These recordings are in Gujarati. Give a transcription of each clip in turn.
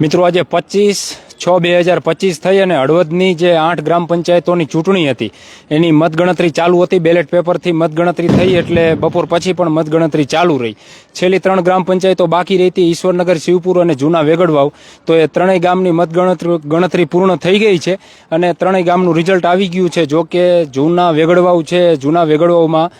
મિત્રો, આજે પચીસ છ બે હજાર પચીસ થઈ અને હળવદની જે આઠ ગ્રામ પંચાયતોની ચૂંટણી હતી, એની મતગણતરી ચાલુ હતી. બેલેટ પેપરથી મતગણતરી થઈ એટલે બપોર પછી પણ મતગણતરી ચાલુ રહી. છેલ્લી ત્રણ ગ્રામ પંચાયતો બાકી રહી હતી ઈશ્વરનગર, શિવપુર અને જૂના વેગડવાવ, તો એ ત્રણેય ગામની મતગણતરી ગણતરી પૂર્ણ થઈ ગઈ છે અને ત્રણેય ગામનું રિઝલ્ટ આવી ગયું છે. જો કે જૂના વેગડવાવ છે, જૂના વેગડવાવમાં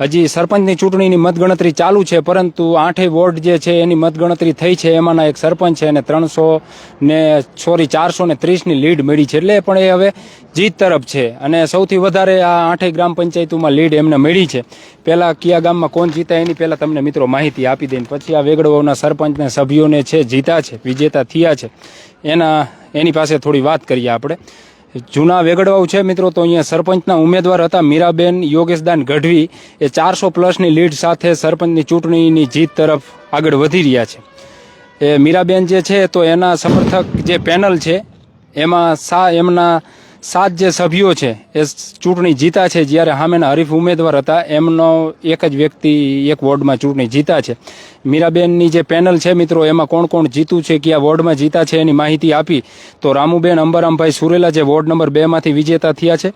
હજી સરપંચની ચૂંટણીની મતગણતરી ચાલુ છે, પરંતુ આઠેય વોર્ડ જે છે એની મતગણતરી થઈ છે. એમાંના એક સરપંચ છે અને ત્રણસો ને, સોરી, ચારસો ને ત્રીસની લીડ મળી છે. એટલે પણ એ હવે જીત તરફ છે. અને સૌથી વધારે આ આઠેય ગ્રામ પંચાયતોમાં લીડ એમને મળી છે. પહેલાં કયા ગામમાં કોણ જીતા એની પહેલાં તમને મિત્રો માહિતી આપી દઈને. પછી આ વેગડવાના સરપંચના સભ્યોને છે, જીતા છે, વિજેતા થયા છે. એના, એની પાસે થોડી વાત કરીએ આપણે. જૂના વેગડવાઉ છે મિત્રો, તો અહીંયા સરપંચના ઉમેદવાર હતા મીરાબેન યોગેશદાન ગઢવી. એ ચારસો પ્લસની લીડ સાથે સરપંચની ચૂંટણીની જીત તરફ આગળ વધી રહ્યા છે. એ મીરાબેન જે છે, તો એના સમર્થક જે પેનલ છે, એમાં સા, એમના સાત જે સભ્યો છે, એ ચૂંટણી જીતા છે. જ્યારે સામેના હરીફ ઉમેદવાર હતા, એમનો એક જ વ્યક્તિ એક વોર્ડમાં ચૂંટણી જીતા છે. મીરાબેનની જે પેનલ છે મિત્રો, એમાં કોણ કોણ જીતું છે, કયા વોર્ડમાં જીતા છે એની માહિતી આપી. તો રામુબેન અંબારામભાઈ સુરેલા જે વોર્ડ નંબર બેમાંથી વિજેતા થયા છે.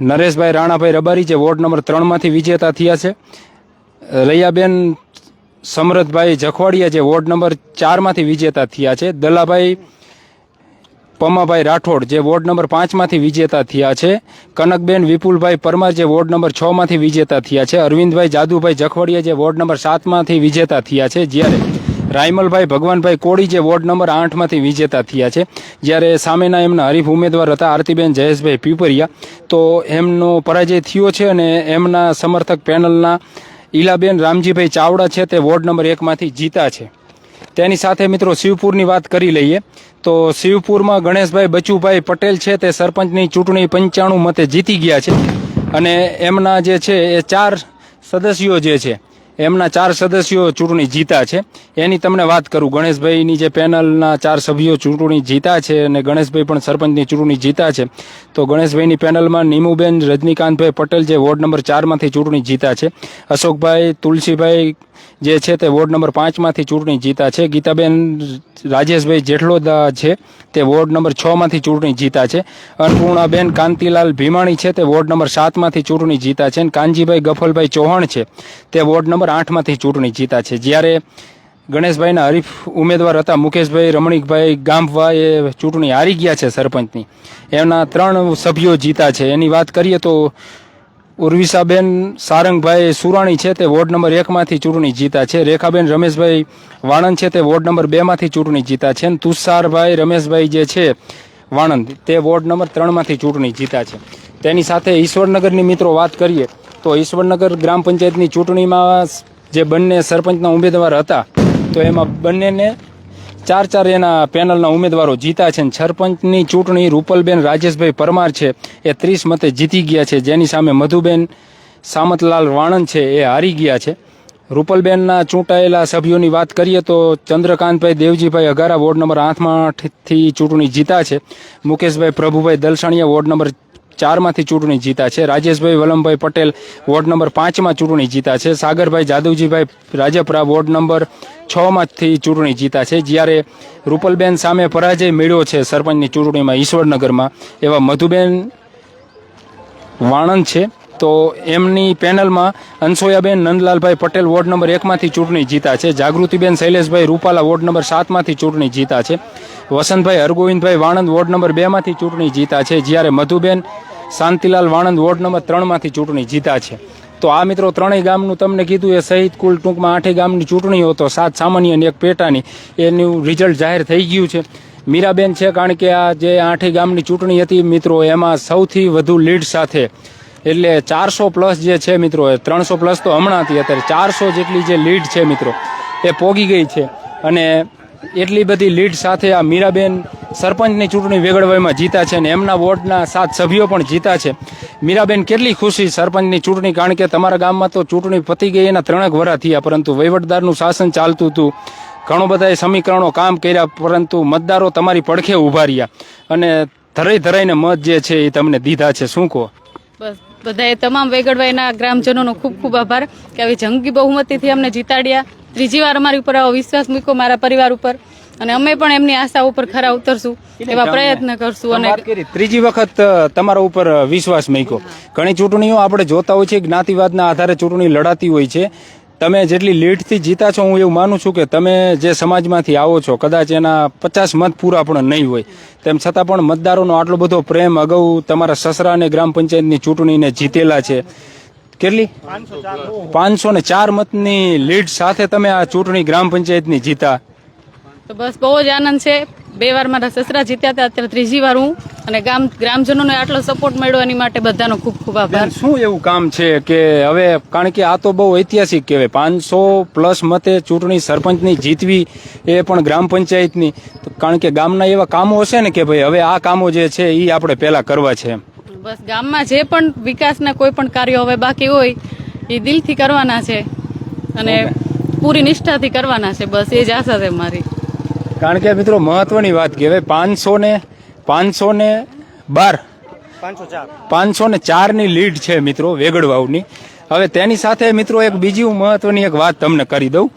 નરેશભાઈ રાણાભાઈ રબારી જે વોર્ડ નંબર ત્રણમાંથી વિજેતા થયા છે. રૈયાબેન સમરથભાઈ જખવાડિયા જે વોર્ડ નંબર ચારમાંથી વિજેતા થયા છે. દલાભાઈ પમાભાઈ રાઠોડ જે વોર્ડ નંબર પાંચમાંથી વિજેતા થયા છે. કનકબેન વિપુલભાઈ પરમાર જે વોર્ડ નંબર છમાંથી વિજેતા થયા છે. અરવિંદભાઈ જાદુભાઈ જખવડિયા જે વોર્ડ નંબર સાતમાંથી વિજેતા થયા છે. જ્યારે રાયમલભાઈ ભગવાનભાઈ કોળી જે વોર્ડ નંબર આઠમાંથી વિજેતા થયા છે. જ્યારે સામેના એમના હરીફ ઉમેદવાર હતા આરતીબેન જયેશભાઈ પીપરિયા. તો એમનો પરાજય થયો છે અને એમના સમર્થક પેનલના ઈલાબેન રામજીભાઈ ચાવડા છે તે વોર્ડ નંબર એકમાંથી જીતા છે. તેની સાથે મિત્રો શિવપુરની વાત કરી લઈએ. તો શિવપુરમાં ગણેશભાઈ બચુભાઈ પટેલ છે તે સરપંચની ચૂંટણી પંચાણું મતે જીતી ગયા છે. અને એમના જે છે એ ચાર સદસ્યો જે છે, એમના ચાર સદસ્યો ચૂંટણી જીતા છે. એની તમને વાત કરું, ગણેશભાઈની જે પેનલના ચાર સભ્યો ચૂંટણી જીતા છે અને ગણેશભાઈ પણ સરપંચની ચૂંટણી જીતા છે, તો ગણેશભાઈની પેનલમાં નીમુબેન રજનીકાંતભાઈ પટેલ જે વોર્ડ નંબર ચારમાંથી ચૂંટણી જીતા છે. અશોકભાઈ, તુલસીભાઈ જે છે તે વોર્ડ નંબર પાંચમાંથી ચૂંટણી જીતા છે. ગીતાબેન રાજેશભાઈ જેઠલોદા છે તે વોર્ડ નંબર છમાંથી ચૂંટણી જીતા છે. અન્નપૂર્ણાબેન કાંતિલાલ ભીમાણી છે તે વોર્ડ નંબર સાતમાંથી ચૂંટણી જીતા છે અને કાનજીભાઈ ગફલભાઈ ચૌહાણ છે તે વોર્ડ નંબર આઠમાંથી ચૂંટણી જીતા છે. જ્યારે ગણેશભાઈના હરીફ ઉમેદવાર હતા મુકેશભાઈ, રમણીકભાઈ ગામવા એ ચૂંટણી હારી ગયા છે સરપંચની. એમના ત્રણ સભ્યો જીતા છે. એની વાત કરીએ તો ઉર્વિસાબેન સારંગભાઈ સુરાણી છે તે વોર્ડ નંબર એકમાંથી ચૂંટણી જીતા છે. રેખાબેન રમેશભાઈ વાણંદ છે તે વોર્ડ નંબર બેમાંથી ચૂંટણી જીતા છે. અને તુષારભાઈ રમેશભાઈ જે છે વાણંદ, તે વોર્ડ નંબર ત્રણમાંથી ચૂંટણી જીતા છે. તેની સાથે ઈશ્વરનગરની મિત્રો વાત કરીએ તો ઈશ્વરનગર ગ્રામ પંચાયતની ચૂંટણીમાં જે બંને સરપંચના ઉમેદવાર હતા, તો એમાં બંનેને ચાર ચાર એના પેનલના ઉમેદવારો જીતા છે અને સરપંચની ચૂંટણી રૂપલબેન રાજેશભાઈ પરમાર છે. એ ત્રીસ મતે જીતી ગયા છે. જેની સામે મધુબેન સામતલાલ વાણંદ છે. એ હારી ગયા છે. રૂપલબેનના ચૂંટાયેલા સભ્યોની વાત કરીએ તો ચંદ્રકાંતભાઈ દેવજીભાઈ અગારા વોર્ડ નંબર આઠમાંથી ચૂંટણી જીતા છે. મુકેશભાઈ પ્રભુભાઈ દલસાણીયા વોર્ડ નંબર ચારમાંથી ચૂંટણી જીતા છે. રાજેશભાઈ વલમભાઈ પટેલ વોર્ડ નંબર પાંચમાં ચૂંટણી જીતા છે. સાગરભાઈ જાદવજીભાઈ રાજપરા વોર્ડ નંબર છમાંથી ચૂંટણી જીતા છે. જ્યારે રૂપલબેન સામે પરાજય મેળ્યો છે સરપંચની ચૂંટણીમાં ઈશ્વરનગરમાં, એવા મધુબેન વાણંદ છે. તો એમની પેનલમાં અનસોયાબેન નંદલાલભાઈ પટેલ વોર્ડ નંબર એકમાંથી ચૂંટણી જીતા છે. જાગૃતિબેન શૈલેષભાઈ રૂપાલા વોર્ડ નંબર સાતમાંથી ચૂંટણી જીતા છે. વસંતભાઈ હરગોવિંદભાઈ વાણંદ વોર્ડ નંબર બેમાંથી ચૂંટણી જીતા છે. જ્યારે મધુબેન શાંતિલાલ વાણંદ વોર્ડ નંબર ત્રણમાંથી ચૂંટણી જીતા છે. તો આ મિત્રો ત્રણેય ગામનું તમને કીધું, એ સહિત કુલ ટૂંકમાં આઠેય ગામની ચૂંટણીઓ તો સાત સામાન્ય અને એક પેટાની. એનું રિઝલ્ટ જાહેર થઈ ગયું છે. મીરાબેન છે કારણ કે આ જે આઠેય ગામની ચૂંટણી હતી, મિત્રો, એમાં સૌથી વધુ લીડ સાથે, એટલે ચારસો પ્લસ જે છે મિત્રો, એ ત્રણસો પ્લસ તો હમણાં હતી, અત્યારે ચારસો જેટલી જે લીડ છે મિત્રો, એ પોગી ગઈ છે. અને એટલી બધી લીડ સાથે આ મીરાબેન સરપંચની ચૂંટણી વેગડવાઈમાં જીતા છે અને એમના વોર્ડના સાત સભ્યો પણ જીતા છે. મીરાબેન, કેટલી ખુશી સરપંચની ચૂંટણી? કારણ કે તમારા ગામમાં તો ચૂંટણી પતી ગઈ એના ત્રણેક વરા થયા, પરંતુ વહીવટદારનું શાસન ચાલતું હતું. ઘણો બધાએ સમીકરણો કામ કર્યા, પરંતુ મતદારો તમારી પડખે ઊભા રહ્યા. અને ધરાઈ ધરાઈને મત જે છે એ તમને દીધા છે. શું કહો? બસ, બધાએ તમામ વેગડવાઈના ગ્રામજનોનો ખૂબ ખૂબ આભાર કે આવી જંગી બહુમતીથી અમને જીતાડ્યા. ત્રીજી વાર અમારી ઉપર આવો વિશ્વાસ મૂક્યો, મારા પરિવાર ઉપર. અને અમે પણ એમની આશા ઉપર ખરા ઉતરશું એવા પ્રયત્ન કરશું અને ત્રીજી વખત તમારા ઉપર વિશ્વાસ મૂક્યો. ઘણી ચૂંટણીઓ આપણે જોતા હોય છે જ્ઞાતિવાદના આધારે ચૂંટણી લડાતી હોય છે. તમે જેટલી લીડથી જીતા છો હું એવું માનું છું કે તમે જે સમાજમાંથી આવો છો કદાચ એના પચાસ મત પૂરા પણ નહીં હોય. તેમ છતાં પણ મતદારોનો આટલો બધો પ્રેમ અગાઉ તમારા સસરા અને ગ્રામ પંચાયતની ચૂંટણીને જીતેલા છે. કેટલી? પાંચસો ને ચાર મતની લીડ સાથે તમે આ ચૂંટણી ગ્રામ પંચાયતની જીતા. તો બસ બહુ જ આનંદ છે. બે વાર મારા સસરા જીત્યા હતા અત્યારે ત્રીજી વાર હું અને ગામ ગ્રામજનોને આટલો સપોર્ટ મળ્યો એની માટે બધાનો ખૂબ ખૂબ આભાર. શું એવું કામ છે કે હવે કારણ કે આ તો બહુ ઐતિહાસિક કહેવાય પાંચસો પ્લસ મતે ચૂંટણી સરપંચની જીતવી એ પણ ગ્રામ પંચાયતની. તો કારણ કે ગામના એવા કામો હશે ને કે ભાઈ હવે આ કામો જે છે એ આપણે પહેલા કરવા છે બસ ગામમાં જે પણ વિકાસના કોઈ પણ કાર્યો હવે બાકી હોય એ દિલથી કરવાના છે અને પૂરી નિષ્ઠાથી કરવાના છે. બસ એ જ આશા છે મારી. કારણ કે મિત્રો મહત્વની વાત કહેવાય પાંચસો ને પાંચસો ને બાર પાંચસો ને ચારની લીડ છે મિત્રો વેગડવાવની હવે તેની સાથે મિત્રો એક બીજી મહત્વની એક વાત તમને કરી દઉં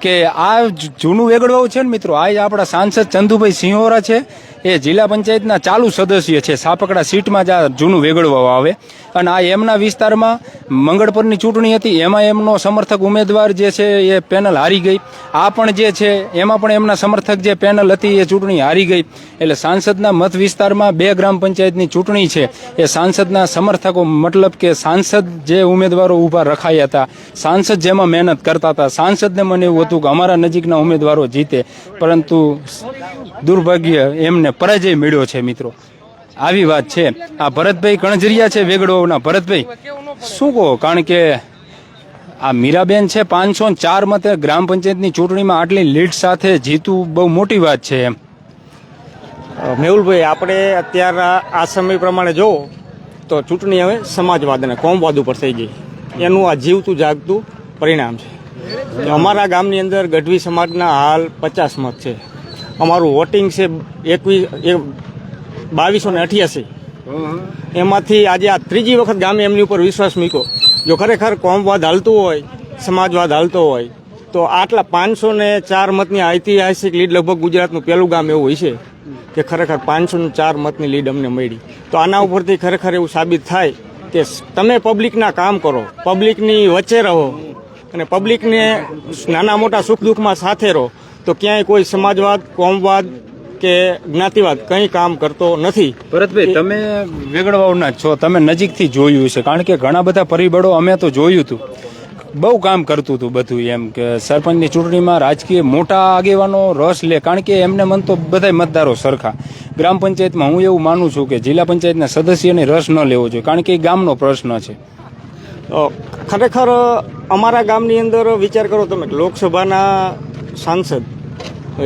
કે આ જૂનું વેગડવાવ છે ને મિત્રો આ આપણા સાંસદ ચંદુભાઈ સિંહોરા છે. એ જિલ્લા પંચાયતના ચાલુ સદસ્ય છે. સાપકડા સીટમાં જ આ જૂનું વેગળવા આવે. અને આ એમના વિસ્તારમાં મંગળપરની ચૂંટણી હતી. એમાં એમનો સમર્થક ઉમેદવાર જે છે એ પેનલ હારી ગઈ. આ પણ જે છે, એમાં પણ એમના સમર્થક જે પેનલ હતી એ ચૂંટણી હારી ગઈ. એટલે સાંસદના મત વિસ્તારમાં બે ગ્રામ પંચાયતની ચૂંટણી છે. એ સાંસદના સમર્થકો મતલબ કે સાંસદ જે ઉમેદવારો ઊભા રખાયા હતા, સાંસદ જેમાં મહેનત કરતા હતા. સાંસદને મને એવું હતું કે અમારા નજીકના ઉમેદવારો જીતે. પરંતુ દુર્ભાગ્ય એમને પરાજય મેળ્યો છે, મિત્રો. આવી વાત છે. આ ભરતભાઈ કણજરિયા છે વેગડોના ભરતભાઈ, શું કહો? કારણ કે આ મીરાબેન છે, પાંચસો ચાર મતે ગ્રામ પંચાયતની ચૂંટણીમાં આટલી લીડ સાથે જીતવું બહુ મોટી વાત છે એમ. મેહુલભાઈ, આપણે અત્યારે આ સમય પ્રમાણે જો, તો ચૂંટણી હવે સમાજવાદ અને કોમવાદ ઉપર થઈ ગઈ. એનું આ જીવતું જાગતું પરિણામ છે. અમારા ગામની અંદર ગઢવી સમાજના હાલ પચાસ મત છે. અમારું વોટિંગ છે એકવીસ બાવીસો ને અઠ્યાસી. એમાંથી આજે આ ત્રીજી વખત ગામે એમની ઉપર વિશ્વાસ મૂક્યો. જો ખરેખર કોમવાદ હાલતું હોય સમાજવાદ હાલતો હોય તો આટલા પાંચસો ને ચાર મતની ઐતિહાસિક લીડ લગભગ ગુજરાતનું પહેલું ગામ એવું હોય છે કે ખરેખર પાંચસો ને ચાર મતની લીડ અમને મળી. તો આના ઉપરથી ખરેખર એવું સાબિત થાય કે તમે પબ્લિકના કામ કરો પબ્લિકની વચ્ચે રહો અને પબ્લિકને નાના મોટા સુખ દુઃખમાં સાથે રહો. તો ક્યાંય કોઈ સમાજવાદ કોમવાદ કે જ્ઞાતિવાદ કંઈ કામ કરતો નથી. ભરતભાઈ તમે વેગડવાઓના છો તમે નજીકથી જોયું છે કારણ કે ઘણા બધા પરિબળો અમે તો જોયું હતું. બહુ કામ કરતું હતું બધું એમ કે સરપંચની ચૂંટણીમાં રાજકીય મોટા આગેવાનો રસ લે કારણ કે એમને મન તો બધા મતદારો સરખા. ગ્રામ પંચાયતમાં હું એવું માનું છું કે જિલ્લા પંચાયતના સદસ્યને રસ ન લેવો જોઈએ કારણ કે એ ગામનો પ્રશ્ન છે. ખરેખર અમારા ગામની અંદર વિચાર કરો તમે લોકસભાના સાંસદ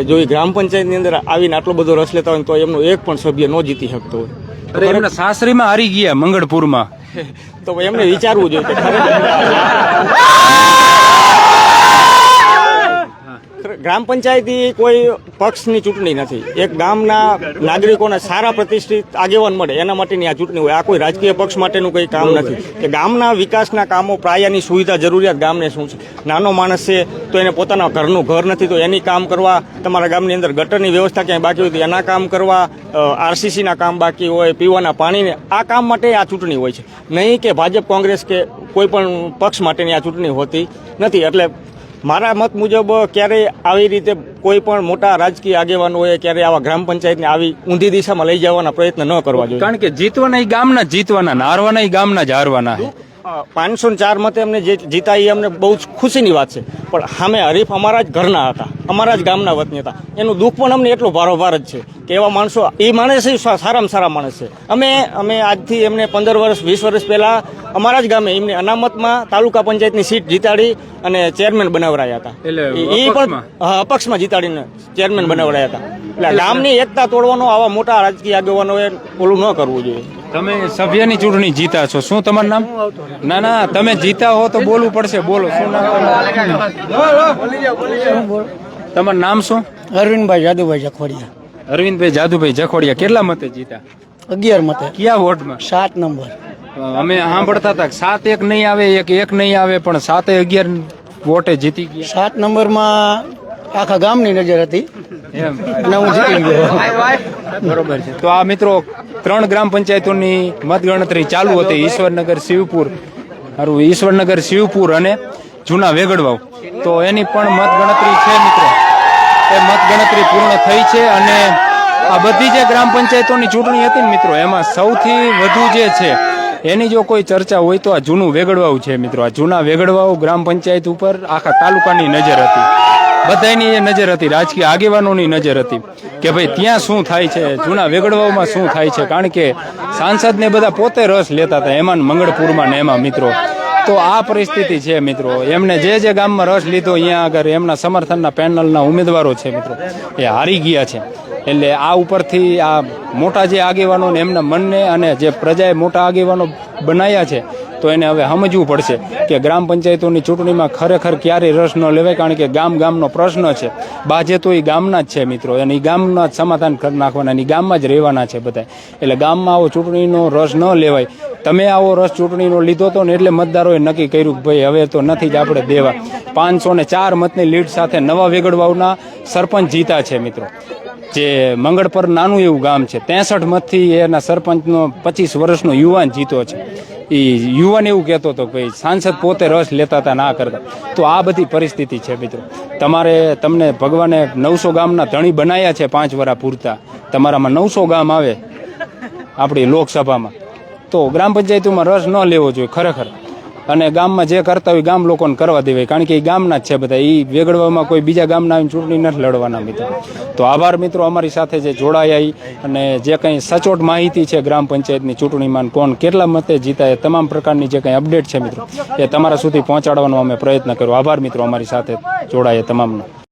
જો એ ગ્રામ પંચાયતની અંદર આવીને આટલો બધો રસ લેતા હોય તો એમનો એક પણ સભ્ય ન જીતી શકતો હોય. અરે એમના સાસરીમાં હારી ગયા મંગળપુરમાં. તો એમને વિચારવું જોઈએ કે ખરેખર ગ્રામ પંચાયત કોઈ પક્ષની ચૂંટણી નથી. એક ગામના નાગરિકોને સારા પ્રતિષ્ઠિત આગેવાન મળે એના માટેની આ ચૂંટણી હોય. આ કોઈ રાજકીય પક્ષ માટેનું કોઈ કામ નથી. કે ગામના વિકાસના કામો પ્રાયાની સુવિધા જરૂરિયાત ગામને શું છે? નાનો માણસ છે તો એને પોતાના ઘરનું ઘર નથી તો એની કામ કરવા તમારા ગામની અંદર ગટરની વ્યવસ્થા ક્યાંય બાકી હોય તો એના કામ કરવા આરસીસીના કામ બાકી હોય પીવાના પાણીને આ કામ માટે આ ચૂંટણી હોય છે. નહીં કે ભાજપ કોંગ્રેસ કે કોઈ પણ પક્ષ માટેની આ ચૂંટણી હોતી નથી. એટલે મારા મત મુજબ ક્યારેય આવી રીતે કોઈ પણ મોટા રાજકીય આગેવાનોએ ક્યારે આવા ગ્રામ પંચાયતને આવી ઊંધી દિશામાં લઈ જવાના પ્રયત્ન ન કરવા જોઈએ. કારણ કે જીતવાના એ ગામના જીતવાના હારવાના એ ગામના જ હારવાના. પાંચસો ચાર મતે અમને જે જીતા એ અમને બહુ જ ખુશીની વાત છે. પણ સામે હરીફ અમારા જ ઘરના હતા અમારા જ ગામના વતની હતા. એનું દુઃખ પણ અમને એટલું ભારોભાર જ છે કે એવા માણસો એ માણસ સારામાં સારા માણસ છે. અમે અમે આજથી એમને પંદર વર્ષ વીસ વર્ષ પહેલા અમારા જ ગામે એમને અનામતમાં તાલુકા પંચાયતની સીટ જીતાડી અને ચેરમેન બનાવરાયા હતા. એ પણ અપક્ષમાં? હા, અપક્ષમાં જીતાડીને ચેરમેન બનાવડાયા હતા. એટલે ગામની એકતા તોડવાનો આવા મોટા રાજકીય આગેવાનોએ ઓલું ન કરવું જોઈએ. તમે સભ્યની ચૂંટણી જીતા છો. શું તમારું નામ? ના ના તમે જીતા હો તો બોલવું પડશે. બોલો શું નામ તમારું? તમારું નામ શું? અરવિંદભાઈ જાદુભાઈ જખોડિયા. અરવિંદભાઈ જાદુભાઈ જખોડિયા કેટલા મતે જીતા? અગિયાર મતે. કયા વોર્ડમાં? સાત નંબર. અમે સાંભળતા હતા કે સાત એક નહીં આવે એક એક નહીં આવે પણ સાતે અગિયાર વોટે જીતી ગયા. સાત નંબરમાં આખા ગામની નજર હતી. એમ. અને હું જીતી ગયો. બરોબર છે. તો આ મિત્રો ત્રણ ગ્રામ પંચાયતોની મતગણતરી ચાલુ હતી. ઈશ્વરનગર શિવપુર હારું ઈશ્વરનગર શિવપુર અને જૂના વેગડવાવ. તો એની પણ મતગણતરી છે મિત્રો. એ મતગણતરી પૂર્ણ થઈ છે અને આ બધી જે ગ્રામ પંચાયતોની ચૂંટણી હતી ને મિત્રો એમાં સૌથી વધુ જે છે એની જો કોઈ ચર્ચા હોય તો આ જૂનું વેગડવાવ છે મિત્રો. આ જૂના વેગડવાવ ગ્રામ પંચાયત ઉપર આખા તાલુકાની નજર હતી. બધાની એ નજર હતી, રાજકીય આગેવાનોની નજર હતી કે ભાઈ ત્યાં શું થાય છે, જૂના વેગડવામાં શું થાય છે? કારણ કે સાંસદને બધા પોતે રસ લેતા હતા એમાં મંગળપુરમાં ને એમાં મિત્રો. તો આ પરિસ્થિતિ છે, મિત્રો. એમને જે જે ગામમાં રસ લીધો, અહીંયા આગળ એમના સમર્થનના પેનલના ઉમેદવારો છે, મિત્રો. એ હારી ગયા છે. એટલે આ ઉપરથી આ મોટા જે આગેવાનો એમના મનને અને જે પ્રજાએ મોટા આગેવાનો બનાવ્યા છે તો એને હવે સમજવું પડશે કે ગ્રામ પંચાયતોની ચૂંટણીમાં ખરેખર ક્યારેય રસ ન લેવાય, કારણ કે ગામ ગામનો પ્રશ્ન છે. બાજે તો એ ગામના જ છે મિત્રો, અને એ ગામના જ સમાધાન કરી નાખવાના અને ગામમાં જ રહેવાના છે બધા. એટલે ગામમાં આવો ચૂંટણીનો રસ ન લેવાય. તમે આવો રસ ચૂંટણીનો લીધો હતો ને એટલે મતદારોએ નક્કી કર્યું કે ભાઈ હવે તો નથી જ આપણે દેવા. પાંચસો ને ચાર મતની લીડ સાથે નવા વેગડવાવના સરપંચ જીતા છે મિત્રો. જે મંગળ પર નાનું એવું ગામ છે, ત્રેસઠ મતથી એના સરપંચનો પચીસ વર્ષનો યુવાન જીતો છે. એ યુવાન એવું કહેતો હતો ભાઈ સાંસદ પોતે રસ લેતા હતા ના કરતા. તો આ બધી પરિસ્થિતિ છે મિત્રો. તમારે તમને ભગવાને નવસો ગામના ધણી બનાવ્યા છે પાંચ વરા પૂરતા. તમારામાં નવસો ગામ આવે આપણી લોકસભામાં. તો ગ્રામ પંચાયતોમાં રસ ન લેવો જોઈએ, ખરેખર. અને ગામમાં જે કરતા હોય ગામ લોકોને કરવા દેવાય. કારણ કે એ ગામના જ છે બધા. એ વેગડવામાં કોઈ બીજા ગામના આવીને ચૂંટણી નથી લડવાના મિત્રો. તો આભાર મિત્રો અમારી સાથે જે જોડાયા અને જે કંઈ સચોટ માહિતી છે ગ્રામ પંચાયતની ચૂંટણીમાં કોણ કેટલા મતે જીતા એ તમામ પ્રકારની જે કંઈ અપડેટ છે મિત્રો, એ તમારા સુધી પહોંચાડવાનો અમે પ્રયત્ન કર્યો. આભાર મિત્રો અમારી સાથે જોડાયા તમામનો.